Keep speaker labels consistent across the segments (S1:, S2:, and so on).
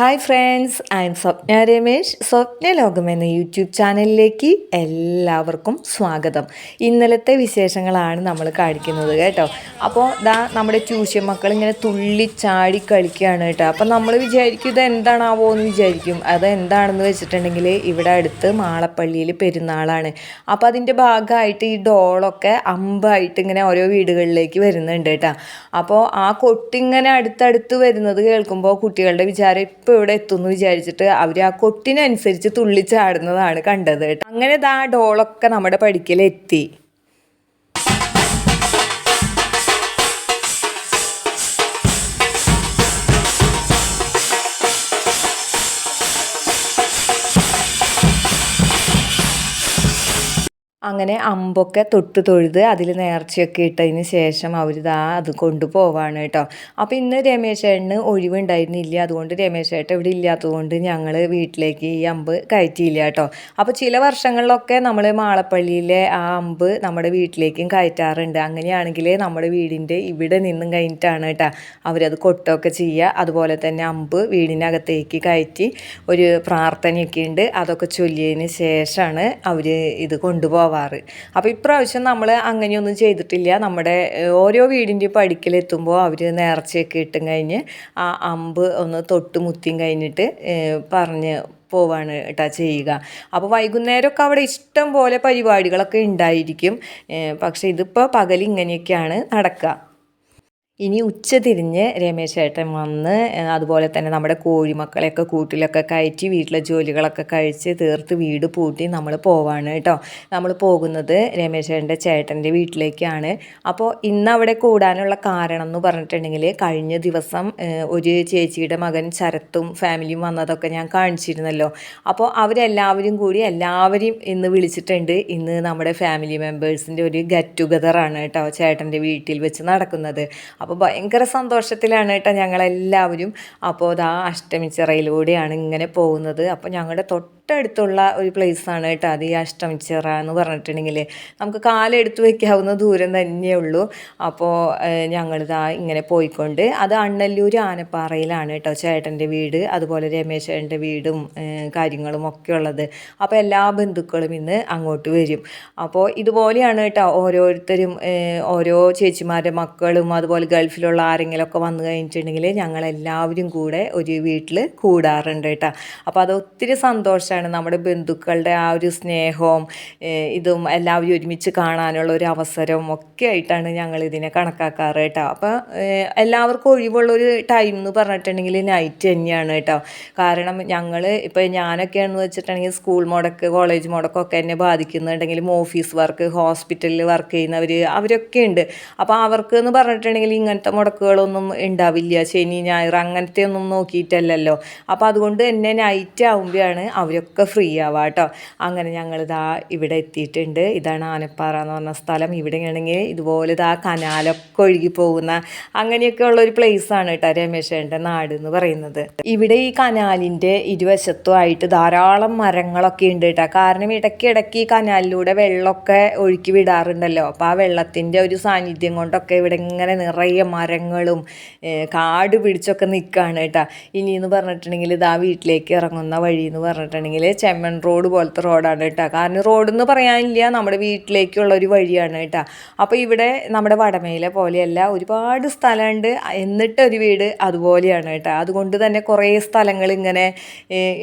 S1: Hi friends I am Swapna Ramesh Swapna Lokam എന്ന YouTube ചാനലിലേക്ക് എല്ലാവർക്കും സ്വാഗതം. ഇന്നലത്തെ വിശേഷങ്ങളാണ് നമ്മൾ കാണിക്കുന്നത് കേട്ടോ. അപ്പോൾ ദാ നമ്മുടെ ട്യൂഷൻ മക്കൾ ഇങ്ങനെ തുള്ളി ചാടി കളിക്കുകയാണ് കേട്ടോ. അപ്പോൾ നമ്മൾ വിചാരിക്കും ഇത് എന്താണാവോ എന്ന് വിചാരിക്കും. അത് എന്താണെന്ന് വെച്ചിട്ടുണ്ടെങ്കിൽ ഇവിടെ അടുത്ത് മാളപ്പള്ളിയിൽ പെരുന്നാളാണ്. അപ്പോൾ അതിന്റെ ഭാഗമായിട്ട് ഈ ഡോളൊക്കെ അമ്പായിട്ട് ഇങ്ങനെ ഓരോ വീടുകളിലേക്ക് വരുന്നുണ്ട് കേട്ടോ. അപ്പോൾ ആ കൊട്ടിങ്ങനെ അടുത്തടുത്ത് വരുന്നത് കേൾക്കുമ്പോൾ കുട്ടികളുടെ വിചാരം ഇപ്പോൾ ഇവിടെ എത്തുമെന്ന് വിചാരിച്ചിട്ട് അവർ ആ കൊട്ടിനനുസരിച്ച് തുള്ളിച്ചാടുന്നതാണ് കണ്ടത് അങ്ങനെ ദാ ഡോളൊക്കെ നമ്മുടെ പഠിക്കലെത്തി അങ്ങനെ അമ്പൊക്കെ തൊട്ട് തൊഴുത് അതിൽ നേർച്ചയൊക്കെ ഇട്ടതിന് ശേഷം അവർ അത് കൊണ്ടുപോവാണ് കേട്ടോ. അപ്പോൾ ഇന്ന് രമേശ് ഏട്ടന് ഒഴിവുണ്ടായിരുന്നില്ല. അതുകൊണ്ട് രമേശ് ഏട്ടൻ ഇവിടെ ഇല്ലാത്തതുകൊണ്ട് ഞങ്ങൾ വീട്ടിലേക്ക് ഈ അമ്പ് കയറ്റിയില്ല കേട്ടോ. അപ്പോൾ ചില വർഷങ്ങളിലൊക്കെ നമ്മൾ മാളപ്പള്ളിയിലെ ആ അമ്പ് നമ്മുടെ വീട്ടിലേക്കും കയറ്റാറുണ്ട്. അങ്ങനെയാണെങ്കിൽ നമ്മുടെ വീടിന്റെ ഇവിടെ നിന്നും കഴിഞ്ഞിട്ടാണ് കേട്ടോ അവരത് കൊട്ടൊക്കെ ചെയ്യുക. അതുപോലെ തന്നെ അമ്പ് വീടിനകത്തേക്ക് കയറ്റി ഒരു പ്രാർത്ഥനയൊക്കെ ഉണ്ട്. അതൊക്കെ ചൊല്ലിയതിന് ശേഷമാണ് അവർ ഇത് കൊണ്ടുപോകാറ് അപ്പോൾ ഇപ്രാവശ്യം നമ്മൾ അങ്ങനെയൊന്നും ചെയ്തിട്ടില്ല. നമ്മുടെ ഓരോ വീടിന്റെ പടിക്കലെത്തുമ്പോൾ അവർ നേർച്ചയൊക്കെ ഇട്ടും കഴിഞ്ഞ് ആ അമ്പ് ഒന്ന് തൊട്ട് മുത്തിയും കഴിഞ്ഞിട്ട് പറഞ്ഞ് പോവാണ് കേട്ടോ ചെയ്യുക. അപ്പോൾ വൈകുന്നേരമൊക്കെ അവിടെ ഇഷ്ടം പോലെ പരിപാടികളൊക്കെ ഉണ്ടായിരിക്കും. പക്ഷേ ഇതിപ്പോൾ പകൽ ഇങ്ങനെയൊക്കെയാണ് നടക്കുക ഇനി ഉച്ചതിരിഞ്ഞ് രമേശ് ചേട്ടൻ വന്ന് അതുപോലെ തന്നെ നമ്മുടെ കോഴിമക്കളെയൊക്കെ കൂട്ടിലൊക്കെ കയറ്റി വീട്ടിലെ ജോലികളൊക്കെ കഴിച്ച് തീർത്ത് വീട് പൂട്ടി നമ്മൾ പോവാണ് കേട്ടോ. നമ്മൾ പോകുന്നത് രമേശ് ചേട്ടന്റെ ചേട്ടന്റെ വീട്ടിലേക്കാണ്. അപ്പോൾ ഇന്ന് അവിടെ കൂടാനുള്ള കാരണം എന്ന് പറഞ്ഞിട്ടുണ്ടെങ്കിൽ കഴിഞ്ഞ ദിവസം ഒരു ചേച്ചിയുടെ മകൻ ശരത്തും ഫാമിലിയും വന്നതൊക്കെ ഞാൻ കാണിച്ചിരുന്നല്ലോ. അപ്പോൾ അവരെല്ലാവരും കൂടി എല്ലാവരെയും ഇന്ന് വിളിച്ചിട്ടുണ്ട്. ഇന്ന് നമ്മുടെ ഫാമിലി മെമ്പേഴ്സിന്റെ ഒരു ഗെറ്റ് ടുഗദറാണ് കേട്ടോ ചേട്ടന്റെ വീട്ടിൽ വെച്ച് നടക്കുന്നത്. അപ്പോൾ ഭയങ്കര സന്തോഷത്തിലാണ് കേട്ടോ ഞങ്ങളെല്ലാവരും. അപ്പോൾ ഇതാ അഷ്ടമിച്ചിറയിലൂടെയാണ് ഇങ്ങനെ പോകുന്നത്. അപ്പോൾ ഞങ്ങളുടെ തൊട്ടടുത്തുള്ള ഒരു പ്ലേസാണ് കേട്ടോ അത് ഈ അഷ്ടമിച്ചിറ എന്ന് പറഞ്ഞിട്ടുണ്ടെങ്കിൽ. നമുക്ക് കാലെടുത്ത് വയ്ക്കാവുന്ന ദൂരം തന്നെ ഉള്ളൂ. അപ്പോൾ ഞങ്ങളിതാ ഇങ്ങനെ പോയിക്കൊണ്ട് അത് അണ്ണല്ലൂർ ആനപ്പാറയിലാണ് കേട്ടോ ചേട്ടന്റെ വീട് അതുപോലെ രമേശ് ചേട്ടന്റെ വീടും കാര്യങ്ങളും ഒക്കെ ഉള്ളത്. അപ്പോൾ എല്ലാ ബന്ധുക്കളും ഇന്ന് അങ്ങോട്ട് വരും. അപ്പോൾ ഇതുപോലെയാണ് കേട്ടോ ഓരോരുത്തരും ഓരോ ചേച്ചിമാരുടെ മക്കളും അതുപോലെ ഗൾഫിലുള്ള ആരെങ്കിലുമൊക്കെ വന്നു കഴിഞ്ഞിട്ടുണ്ടെങ്കിൽ ഞങ്ങളെല്ലാവരും കൂടെ ഒരു വീട്ടിൽ കൂടാറുണ്ട് കേട്ടോ. അപ്പോൾ അത് ഒത്തിരി സന്തോഷമാണ് നമ്മുടെ ബന്ധുക്കളുടെ ആ ഒരു സ്നേഹവും ഇതും എല്ലാവരും ഒരുമിച്ച് കാണാനുള്ള ഒരു അവസരവും ഒക്കെ ആയിട്ടാണ് ഞങ്ങൾ ഇതിനെ കണക്കാക്കാറ് കേട്ടോ. അപ്പോൾ എല്ലാവർക്കും ഒഴിവുള്ളൊരു ടൈം എന്ന് പറഞ്ഞിട്ടുണ്ടെങ്കിൽ നൈറ്റ് തന്നെയാണ് കേട്ടോ. കാരണം ഞങ്ങൾ ഇപ്പോൾ ഞാനൊക്കെയാണെന്ന് വെച്ചിട്ടുണ്ടെങ്കിൽ സ്കൂൾ മുടക്ക് കോളേജ് മുടക്കൊക്കെ എന്നെ ബാധിക്കുന്നുണ്ടെങ്കിൽ ഓഫീസ് വർക്ക് ഹോസ്പിറ്റലിൽ വർക്ക് ചെയ്യുന്നവർ അവരൊക്കെ ഉണ്ട്. അപ്പോൾ അവർക്ക് എന്ന് പറഞ്ഞിട്ടുണ്ടെങ്കിൽ ഇങ്ങനത്തെ മുടക്കുകളൊന്നും ഉണ്ടാവില്ല. ശനി ഞായർ അങ്ങനത്തെ ഒന്നും നോക്കിയിട്ടല്ലല്ലോ. അപ്പോൾ അതുകൊണ്ട് തന്നെ നൈറ്റ് ആകുമ്പോഴാണ് അവരൊക്കെ ഫ്രീ ആവാം കേട്ടോ അങ്ങനെ ഞങ്ങളിതാ ഇവിടെ എത്തിയിട്ടുണ്ട്. ഇതാണ് ആനപ്പാറ എന്ന് പറഞ്ഞ സ്ഥലം. ഇവിടെ ആണെങ്കിൽ ഇതുപോലെ ഇതാ കനാലൊക്കെ ഒഴുകി പോകുന്ന അങ്ങനെയൊക്കെ ഉള്ള ഒരു ആണ് കേട്ടോ രമേശേന്റെ നാട് എന്ന് പറയുന്നത്. ഇവിടെ ഈ കനാലിന്റെ ഇരുവശത്തും ആയിട്ട് ധാരാളം മരങ്ങളൊക്കെ ഉണ്ട് കേട്ടോ കാരണം ഇടയ്ക്ക് ഇടയ്ക്ക് ഈ കനാലിലൂടെ വെള്ളമൊക്കെ ഒഴുക്കി വിടാറുണ്ടല്ലോ. അപ്പോൾ ആ വെള്ളത്തിന്റെ ഒരു സാന്നിധ്യം കൊണ്ടൊക്കെ ഇവിടെ ഇങ്ങനെ നിറയെ മരങ്ങളും കാട് പിടിച്ചൊക്കെ നിൽക്കുകയാണ് കേട്ടോ ഇനി എന്ന് പറഞ്ഞിട്ടുണ്ടെങ്കിൽ ഇതാ വീട്ടിലേക്ക് ഇറങ്ങുന്ന വഴി എന്ന് പറഞ്ഞിട്ടുണ്ടെങ്കിൽ ചെമ്മൺ റോഡ് പോലത്തെ റോഡാണ് കേട്ടോ. കാരണം റോഡ് എന്ന് പറയാനില്ല നമ്മുടെ വീട്ടിലേക്കുള്ള ഒരു വഴിയാണ് കേട്ടോ. അപ്പോൾ ഇവിടെ നമ്മുടെ വടമയിലെ പോലെയല്ല ഒരുപാട് സ്ഥലമുണ്ട്. എന്നിട്ട് ഒരു വീട് അതുപോലെയാണ് കേട്ടോ. അതുകൊണ്ട് തന്നെ കുറേ സ്ഥലങ്ങൾ ഇങ്ങനെ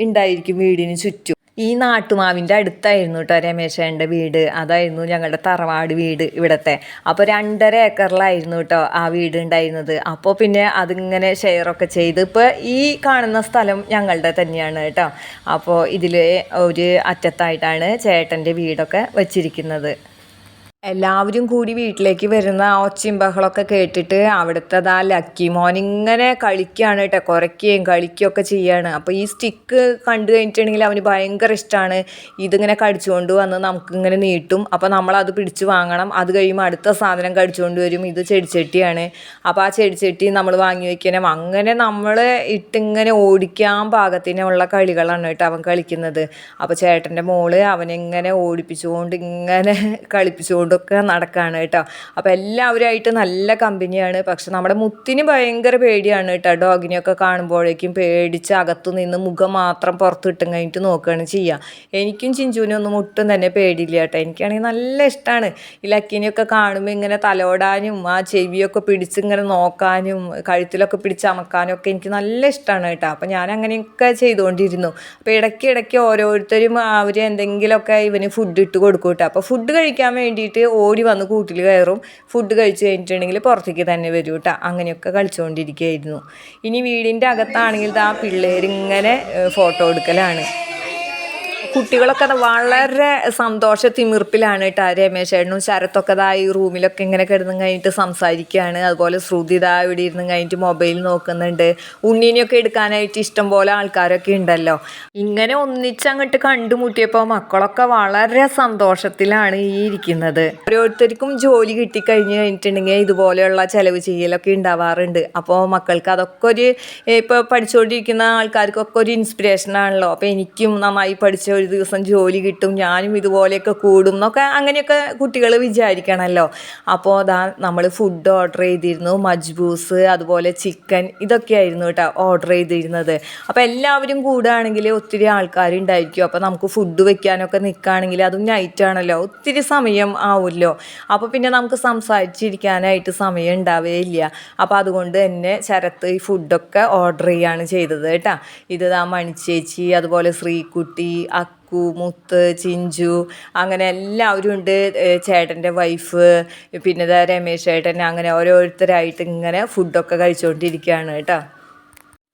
S1: ഉണ്ടായിരിക്കും വീടിന് ചുറ്റും. ഈ നാട്ടുമാവിന്റെ അടുത്തായിരുന്നു കേട്ടോ രമേശേന്റെ വീട്. അതായിരുന്നു ഞങ്ങളുടെ തറവാട് വീട് ഇവിടത്തെ. അപ്പോൾ രണ്ടര ഏക്കറിലായിരുന്നു കേട്ടോ ആ വീട് ഉണ്ടായിരുന്നത്. അപ്പോൾ പിന്നെ അതിങ്ങനെ ഷെയറൊക്കെ ചെയ്ത് ഇപ്പോൾ ഈ കാണുന്ന സ്ഥലം ഞങ്ങളുടെ തന്നെയാണ് കേട്ടോ അപ്പോൾ ഇതിൽ ഒരു അറ്റത്തായിട്ടാണ് ചേട്ടന്റെ വീടൊക്കെ വച്ചിരിക്കുന്നത്. എല്ലാവരും കൂടി വീട്ടിലേക്ക് വരുന്ന ആ ഒച്ചയും ബഹളമൊക്കെ കേട്ടിട്ട് അവിടുത്തെ ആ ലക്കി മോൻ ഇങ്ങനെ കളിക്കുകയാണ് കേട്ടോ. കുറയ്ക്കുകയും കളിക്കുകയൊക്കെ ചെയ്യാണ്. അപ്പോൾ ഈ സ്റ്റിക്ക് കണ്ടു കഴിഞ്ഞിട്ടുണ്ടെങ്കിൽ അവന് ഭയങ്കര ഇഷ്ടമാണ്. ഇതിങ്ങനെ കടിച്ചുകൊണ്ട് വന്ന് നമുക്കിങ്ങനെ നീട്ടും. അപ്പോൾ നമ്മളത് പിടിച്ച് വാങ്ങണം. അത് കഴിയുമ്പോൾ അടുത്ത സാധനം കടിച്ചുകൊണ്ട് വരും. ഇത് ചെടിച്ചട്ടിയാണ്. അപ്പോൾ ആ ചെടിച്ചട്ടി നമ്മൾ വാങ്ങി വയ്ക്കണം. അങ്ങനെ നമ്മൾ ഇട്ടിങ്ങനെ ഓടിക്കാൻ പാകത്തിനുള്ള കളികളാണ് കേട്ടോ അവൻ കളിക്കുന്നത്. അപ്പോൾ ചേട്ടന്റെ മോൾ അവനെങ്ങനെ ഓടിപ്പിച്ചുകൊണ്ട് ഇങ്ങനെ കളിപ്പിച്ചുകൊണ്ടൊക്കെ ഒക്കെ നടക്കുകയാണ് കേട്ടോ. അപ്പോൾ എല്ലാവരുമായിട്ട് നല്ല കമ്പനിയാണ്. പക്ഷെ നമ്മുടെ മുത്തിന് ഭയങ്കര പേടിയാണ് കേട്ടോ. ഡോഗിനെയൊക്കെ കാണുമ്പോഴേക്കും പേടിച്ച് അകത്തു നിന്ന് മുഖം മാത്രം പുറത്ത് കിട്ടും കഴിഞ്ഞിട്ട് നോക്കുകയാണ് ചെയ്യുക എനിക്കും ചിഞ്ചുവിനൊന്നും ഒട്ടും തന്നെ പേടിയില്ല കേട്ടോ. എനിക്കാണെങ്കിൽ നല്ല ഇഷ്ടമാണ്. ഈ ലക്കിനെയൊക്കെ കാണുമ്പോൾ ഇങ്ങനെ തലോടാനും ആ ചെവിയൊക്കെ പിടിച്ച് ഇങ്ങനെ നോക്കാനും കഴുത്തിലൊക്കെ പിടിച്ച് അമക്കാനും ഒക്കെ എനിക്ക് നല്ല ഇഷ്ടമാണ് കേട്ടോ. അപ്പോൾ ഞാൻ അങ്ങനെയൊക്കെ ചെയ്തുകൊണ്ടിരുന്നു. അപ്പോൾ ഇടയ്ക്ക് ഇടയ്ക്ക് ഓരോരുത്തരും അവർ എന്തെങ്കിലുമൊക്കെ ഇവന് ഫുഡ് ഇട്ട് കൊടുക്കും കേട്ടോ. അപ്പോൾ ഫുഡ് കഴിക്കാൻ വേണ്ടിയിട്ട് ഓടി വന്ന് കൂട്ടിൽ കയറും. ഫുഡ് കഴിച്ച് കഴിഞ്ഞിട്ടുണ്ടെങ്കിൽ പുറത്തേക്ക് തന്നെ വരും കേട്ടോ അങ്ങനെയൊക്കെ കളിച്ചുകൊണ്ടിരിക്കുകയായിരുന്നു ഇനി വീടിന്റെ അകത്താണെങ്കിൽ ആ പിള്ളേരിങ്ങനെ ഫോട്ടോ എടുക്കലാണ്. കുട്ടികളൊക്കെ വളരെ സന്തോഷ തിമിർപ്പിലാണ് കേട്ടോ രമേശ് ചേട്ടനും ശരത്തൊക്കെ ഈ റൂമിലൊക്കെ ഇങ്ങനെ കിടന്നു കഴിഞ്ഞിട്ട് സംസാരിക്കുകയാണ് അതുപോലെ ശ്രുതി ദാ ഇവിടെ ഇരുന്ന് കഴിഞ്ഞിട്ട് മൊബൈൽ നോക്കുന്നുണ്ട്. ഉണ്ണീനെയൊക്കെ എടുക്കാനായിട്ട് ഇഷ്ടം പോലെ ആൾക്കാരൊക്കെ ഉണ്ടല്ലോ. ഇങ്ങനെ ഒന്നിച്ചങ്ങോട്ട് കണ്ടുമുട്ടിയപ്പോൾ മക്കളൊക്കെ വളരെ സന്തോഷത്തിലാണ് ഈ ഇരിക്കുന്നത്. ഓരോരുത്തർക്കും ജോലി കിട്ടി കിട്ടിക്കഴിഞ്ഞ് കഴിഞ്ഞിട്ടുണ്ടെങ്കിൽ ഇതുപോലെയുള്ള ചെലവ് ചെയ്യലൊക്കെ ഉണ്ടാവാറുണ്ട്. അപ്പോൾ മക്കൾക്ക് അതൊക്കെ ഒരു ഇപ്പോൾ പഠിച്ചുകൊണ്ടിരിക്കുന്ന ആൾക്കാർക്കൊക്കെ ഒരു ഇൻസ്പിറേഷൻ ആണല്ലോ. അപ്പോൾ എനിക്കും നന്നായി പഠിച്ച ഒരു ദിവസം ജോലി കിട്ടും ഞാനും ഇതുപോലെയൊക്കെ കൂടും എന്നൊക്കെ അങ്ങനെയൊക്കെ കുട്ടികൾ വിചാരിക്കണമല്ലോ അപ്പോൾ അതാ നമ്മൾ ഫുഡ് ഓർഡർ ചെയ്തിരുന്നു മജ്ബൂസ് അതുപോലെ ചിക്കൻ ഇതൊക്കെ ആയിരുന്നു കേട്ടോ ഓർഡർ ചെയ്തിരുന്നത്. അപ്പോൾ എല്ലാവരും കൂടുകയാണെങ്കിൽ ഒത്തിരി ആൾക്കാരുണ്ടായിരിക്കും. അപ്പോൾ നമുക്ക് ഫുഡ് വെക്കാനൊക്കെ നിൽക്കുകയാണെങ്കിൽ അതും നൈറ്റ് ആണല്ലോ ഒത്തിരി സമയം ആവുമല്ലോ. അപ്പോൾ പിന്നെ നമുക്ക് സംസാരിച്ചിരിക്കാനായിട്ട് സമയം ഉണ്ടാവുകയില്ല അപ്പോൾ അതുകൊണ്ട് തന്നെ ശരത്ത് ഈ ഫുഡൊക്കെ ഓർഡർ ചെയ്യുകയാണ് ചെയ്തത് കേട്ടോ. ഇത് ആ മണിച്ചേച്ചി അതുപോലെ ശ്രീകുട്ടി അക്കു മുത്ത് ചിഞ്ചു അങ്ങനെ എല്ലാവരും ഉണ്ട്. ചേട്ടന്റെ വൈഫ് പിന്നെ രമേശ് ചേട്ടൻ അങ്ങനെ ഓരോരുത്തരായിട്ട് ഇങ്ങനെ ഫുഡൊക്കെ കഴിച്ചുകൊണ്ടിരിക്കുകയാണ് കേട്ടോ.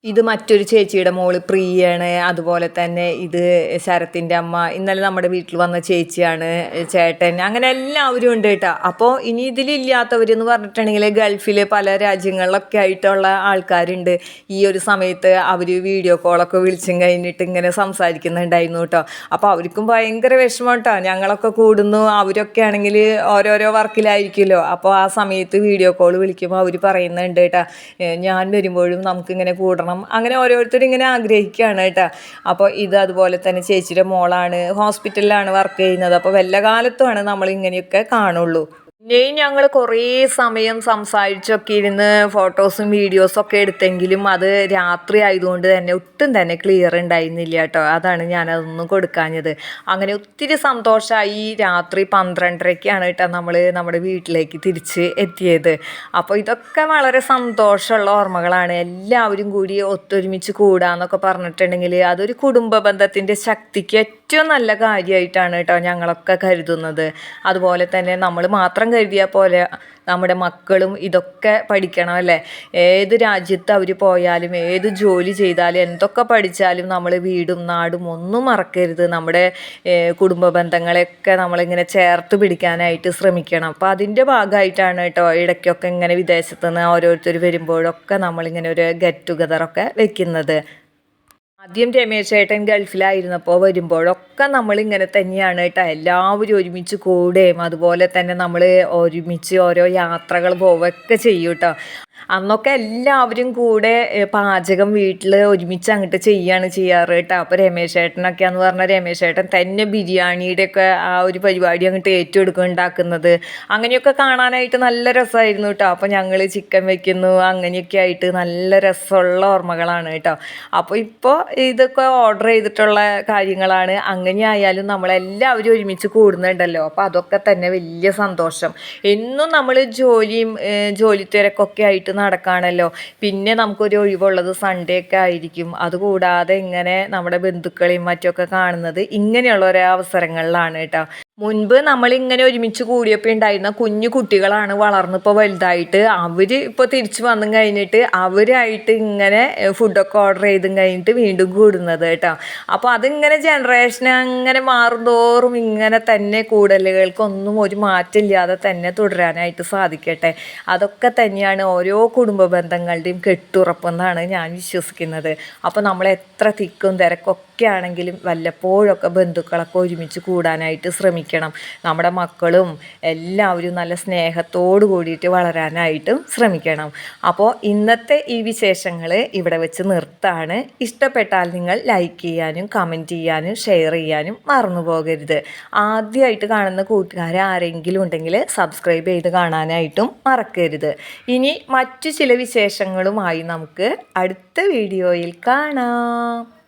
S1: ഇത് മറ്റൊരു ചേച്ചിയുടെ മോൾ പ്രിയാണ് അതുപോലെ തന്നെ ഇത് ശരത്തിന്റെ അമ്മ ഇന്നലെ നമ്മുടെ വീട്ടിൽ വന്ന ചേച്ചിയാണ് ചേട്ടൻ അങ്ങനെ എല്ലാവരും ഉണ്ട് കേട്ടോ. അപ്പോൾ ഇനി ഇതിലില്ലാത്തവരെന്ന് പറഞ്ഞിട്ടുണ്ടെങ്കിൽ ഗൾഫിൽ പല രാജ്യങ്ങളിലൊക്കെ ആയിട്ടുള്ള ആൾക്കാരുണ്ട്. ഈ ഒരു സമയത്ത് അവർ വീഡിയോ കോളൊക്കെ വിളിച്ചും കഴിഞ്ഞിട്ട് ഇങ്ങനെ സംസാരിക്കുന്നുണ്ടായിരുന്നു കേട്ടോ. അപ്പോൾ അവർക്കും ഭയങ്കര വിഷമം കേട്ടോ. ഞങ്ങളൊക്കെ കൂടുന്നു അവരൊക്കെ ആണെങ്കിൽ ഓരോരോ വർക്കിലായിരിക്കുമല്ലോ. അപ്പോൾ ആ സമയത്ത് വീഡിയോ കോൾ വിളിക്കുമ്പോൾ അവർ പറയുന്നുണ്ട് കേട്ടോ "ഏ, ഞാൻ വരുമ്പോഴും നമുക്കിങ്ങനെ കൂടണം അങ്ങനെ ഓരോരുത്തരും ഇങ്ങനെ ആഗ്രഹിക്കുകയാണ് കേട്ടോ. അപ്പോൾ ഇത് അതുപോലെ തന്നെ ചേച്ചിയുടെ മോളാണ് ഹോസ്പിറ്റലിലാണ് വർക്ക് ചെയ്യുന്നത്. അപ്പോൾ വല്ല കാലത്തുമാണ് നമ്മൾ ഇങ്ങനെയൊക്കെ കാണുള്ളൂ. പിന്നെയും ഞങ്ങൾ കുറേ സമയം സംസാരിച്ചൊക്കെ ഇരുന്ന് ഫോട്ടോസും വീഡിയോസും ഒക്കെ എടുത്തെങ്കിലും അത് രാത്രി ആയതുകൊണ്ട് തന്നെ ഒട്ടും തന്നെ ക്ലിയർ ഉണ്ടായിരുന്നില്ല കേട്ടോ. അതാണ് ഞാനതൊന്നും കൊടുക്കാഞ്ഞത്. അങ്ങനെ ഒത്തിരി സന്തോഷമായി രാത്രി പന്ത്രണ്ടരയ്ക്കാണ് കേട്ടോ നമ്മൾ നമ്മുടെ വീട്ടിലേക്ക് തിരിച്ച് എത്തിയത്. അപ്പോൾ ഇതൊക്കെ വളരെ സന്തോഷമുള്ള ഓർമ്മകളാണ്. എല്ലാവരും കൂടി ഒത്തൊരുമിച്ച് കൂടാന്നൊക്കെ പറഞ്ഞിട്ടുണ്ടെങ്കിൽ അതൊരു കുടുംബ ബന്ധത്തിന്റെ ശക്തിക്ക് ഏറ്റവും നല്ല കാര്യമായിട്ടാണ് കേട്ടോ ഞങ്ങളൊക്കെ കരുതുന്നത്. അതുപോലെ തന്നെ നമ്മൾ മാത്രം കരുതിയാൽ പോലെ നമ്മുടെ മക്കളും ഇതൊക്കെ പഠിക്കണം അല്ലേ? ഏത് രാജ്യത്ത് അവർ പോയാലും ഏത് ജോലി ചെയ്താലും എന്തൊക്കെ പഠിച്ചാലും നമ്മൾ വീടും നാടും ഒന്നും മറക്കരുത്. നമ്മുടെ കുടുംബ ബന്ധങ്ങളെയൊക്കെ നമ്മളിങ്ങനെ ചേർത്ത് പിടിക്കാനായിട്ട് ശ്രമിക്കണം. അപ്പോൾ അതിന്റെ ഭാഗമായിട്ടാണ് കേട്ടോ ഇടയ്ക്കൊക്കെ ഇങ്ങനെ വിദേശത്ത് നിന്ന് ഓരോരുത്തർ വരുമ്പോഴൊക്കെ നമ്മളിങ്ങനെ ഒരു ഗെറ്റ് ടുഗദറൊക്കെ വെക്കുന്നത്. ആദ്യം രമേശ് ഏട്ടൻ ഗൾഫിലായിരുന്നപ്പോൾ വരുമ്പോഴൊക്കെ നമ്മൾ ഇങ്ങനെ തന്നെയാണ് കേട്ടോ. എല്ലാവരും ഒരുമിച്ച് കൂടുകയും അതുപോലെ തന്നെ നമ്മൾ ഒരുമിച്ച് ഓരോ യാത്രകൾ പോവുകയൊക്കെ ചെയ്യും കേട്ടോ. അന്നൊക്കെ എല്ലാവരും കൂടെ പാചകം വീട്ടിൽ ഒരുമിച്ച് അങ്ങോട്ട് ചെയ്യാണ് ചെയ്യാറ് കേട്ടോ. അപ്പോൾ രമേശ് ചേട്ടനൊക്കെയാന്ന് പറഞ്ഞാൽ രമേശ് ചേട്ടൻ തന്നെ ബിരിയാണിയുടെ ഒക്കെ ആ ഒരു പരിപാടി അങ്ങോട്ട് ഏറ്റെടുക്കും ഉണ്ടാക്കുന്നത്. അങ്ങനെയൊക്കെ കാണാനായിട്ട് നല്ല രസമായിരുന്നു കേട്ടോ. അപ്പോൾ ഞങ്ങൾ ചിക്കൻ വെക്കുന്നു അങ്ങനെയൊക്കെ ആയിട്ട് നല്ല രസമുള്ള ഓർമ്മകളാണ് കേട്ടോ. അപ്പോൾ ഇപ്പോൾ ഇതൊക്കെ ഓർഡർ ചെയ്തിട്ടുള്ള കാര്യങ്ങളാണ്. അങ്ങനെ ആയാലും നമ്മളെല്ലാവരും ഒരുമിച്ച് കൂടുന്നുണ്ടല്ലോ. അപ്പോൾ അതൊക്കെ തന്നെ വലിയ സന്തോഷം. എന്നും നമ്മൾ ജോലിയും ജോലി തിരക്കൊക്കെ ആയിട്ട് നടക്കുകയാണല്ലോ പിന്നെ നമുക്കൊരു ഒഴിവുള്ളത് സൺഡേ ഒക്കെ ആയിരിക്കും. അതുകൂടാതെ ഇങ്ങനെ നമ്മുടെ ബന്ധുക്കളെയും മറ്റൊക്കെ കാണുന്നത് ഇങ്ങനെയുള്ള ഓരോ അവസരങ്ങളിലാണ് കേട്ടോ. മുൻപ് നമ്മൾ ഇങ്ങനെ ഒരുമിച്ച് കൂടിയപ്പോൾ ഉണ്ടായിരുന്ന കുഞ്ഞു കുട്ടികളാണ് വളർന്നിപ്പോൾ വലുതായിട്ട്. അവർ ഇപ്പോൾ തിരിച്ചു വന്നും കഴിഞ്ഞിട്ട് അവരായിട്ട് ഇങ്ങനെ ഫുഡൊക്കെ ഓർഡർ ചെയ്തും കഴിഞ്ഞിട്ട് വീണ്ടും കൂടുന്നത് കേട്ടോ. അപ്പോൾ അതിങ്ങനെ ജനറേഷൻ അങ്ങനെ മാറുന്തോറും ഇങ്ങനെ തന്നെ കൂടലുകൾക്കൊന്നും ഒരു മാറ്റമില്ലാതെ തന്നെ തുടരാനായിട്ട് സാധിക്കട്ടെ. അതൊക്കെ തന്നെയാണ് ഓരോ കുടുംബ ബന്ധങ്ങളുടെയും കെട്ടുറപ്പെന്നാണ് ഞാൻ വിശ്വസിക്കുന്നത്. അപ്പോൾ നമ്മൾ എത്ര തിക്കും തിരക്കൊക്കെ ഒക്കെ ആണെങ്കിലും വല്ലപ്പോഴൊക്കെ ബന്ധുക്കളൊക്കെ ഒരുമിച്ച് കൂടാനായിട്ട് ശ്രമിക്കണം. നമ്മുടെ മക്കളും എല്ലാവരും നല്ല സ്നേഹത്തോട് കൂടിയിട്ട് വളരാനായിട്ടും ശ്രമിക്കണം. അപ്പോൾ ഇന്നത്തെ ഈ വിശേഷങ്ങൾ ഇവിടെ വെച്ച് നിർത്താണ്. ഇഷ്ടപ്പെട്ടാൽ നിങ്ങൾ ലൈക്ക് ചെയ്യാനും കമന്റ് ചെയ്യാനും ഷെയർ ചെയ്യാനും മറന്നു പോകരുത്. ആദ്യമായിട്ട് കാണുന്ന കൂട്ടുകാർ ആരെങ്കിലും ഉണ്ടെങ്കിൽ സബ്സ്ക്രൈബ് ചെയ്ത് കാണാനായിട്ടും മറക്കരുത്. ഇനി മറ്റു ചില വിശേഷങ്ങളുമായി നമുക്ക് അടുത്ത വീഡിയോയിൽ കാണാം.